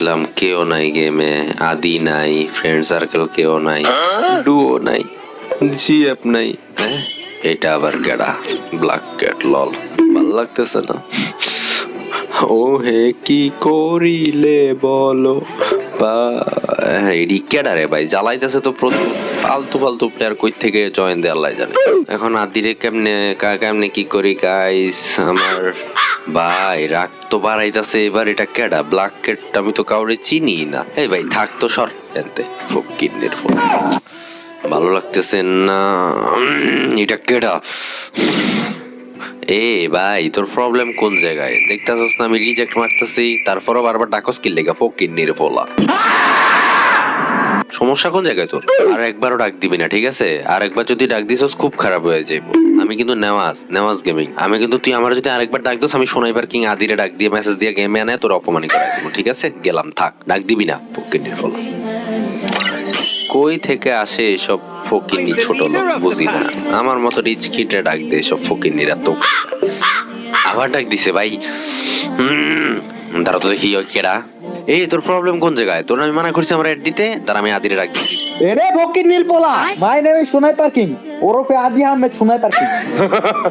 দেখলাম কেউ নাই গেমে আদি নাই ফ্রেন্ড সার্কেল কেউ নাই ডুও নাই জিএফ নাই হ্যাঁ? এটা আবার কেডা ব্ল্যাক ক্যাট লল ভালো লাগতেছে না ও হে কি করিলে বলো বা এডি কেডা রে ভাই, জ্বালাইতেছে তো প্রচুর ফালতু ফালতু প্লেয়ার কই থেকে জয়েন দেয় আল্লাহ জানে এখন আদিরে কেমনে, কা- কেমনে কি করি গাইস আমার ভাই, রাগ তো বাড়াইতাছে এবার, এটা কেডা? ব্ল্যাক ক্যাট আমি তো কাউরে চিনি না। এই ভাই, থাক তো সর। এনতে, ফকিন্নের ফোন ভালো লাগতেছে না। এটা কেডা? এ ভাই, তোর প্রবলেম কোন জায়গায়? দেখতেছস না আমি রিজেক্ট মারতেছি, তারপরও বারবার ডাকস কি লেগা ফকিন্নির ফোলা। সমস্যা কোন জায়গায় তোর? আর একবারও ডাক দিবি না ঠিক আছে? আর একবার যদি ডাক দিছস খুব খারাপ হয়ে যাইব। আমি কিন্তু নেওয়াজ নেওয়াজ গেমিং আমি কিন্তু তুই আমার যদি আরেকবার ডাক দিস আমি সোনাইবার কিং আদিরে ডাক দিয়ে মেসেজ দিয়ে গেমে আনে তোর অপমানি করাই দিব ঠিক আছে? গেলাম থাক ডাক দিবি না ফকিন্নির ফোলা। কই থেকে আসে এসব ফকিন্নি ছোট লোক বুঝি না। আমার মতো রিচ কিটে ডাক দে এসব ফকিন্নিরা তো আবার ডাক দিছে ভাই। হুম, দাঁড়া তো দেখি ওই কেডা এই তোর প্রবলেম কোন জায়গায়? তোর আমি মানা করছি আমার অ্যাড দিতে তার আমি আদিরে রাখ দিছি। এরে বকির নীল পোলা my name is Sonai parking. ওরফে আদি আহমেদ সোনাই পার্কিং।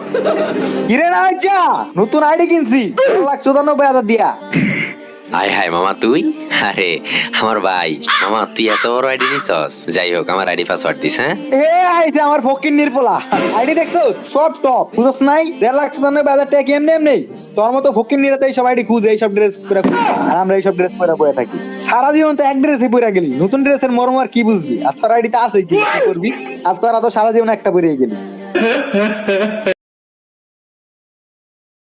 কিরে না আচ্ছা নতুন আইডি কিনছি লাখ চুরানব্বই হাজার দিয়া। আয় হায় মামা তুই? আরে, আমার ভাই মামা তুই এত বড় আইডি নিছস? যাই হোক, আমার আইডি পাসওয়ার্ড দিস হ্যাঁ? এ, আইছে আমার ফকির নীল পোলা। আইডি দেখছ? সব টপ বুঝছ নাই? দেড় লাখ চুরানব্বই হাজার টাকা এমনি এমনি? তোর মতো ফকির নিরাতে এইসব আইডি খুঁজে, এইসব ড্রেস পরে। আর আমরা এইসব ড্রেস পরে পরে থাকি। সারা জীবন তো এক ড্রেসে পরে গেলি। নতুন ড্রেসের মর্ম আর কি বুঝবি? আর তোর আইডিতে আছে কি? করবি? আর তোরা তো সারা জীবন একটা পরে গেলি।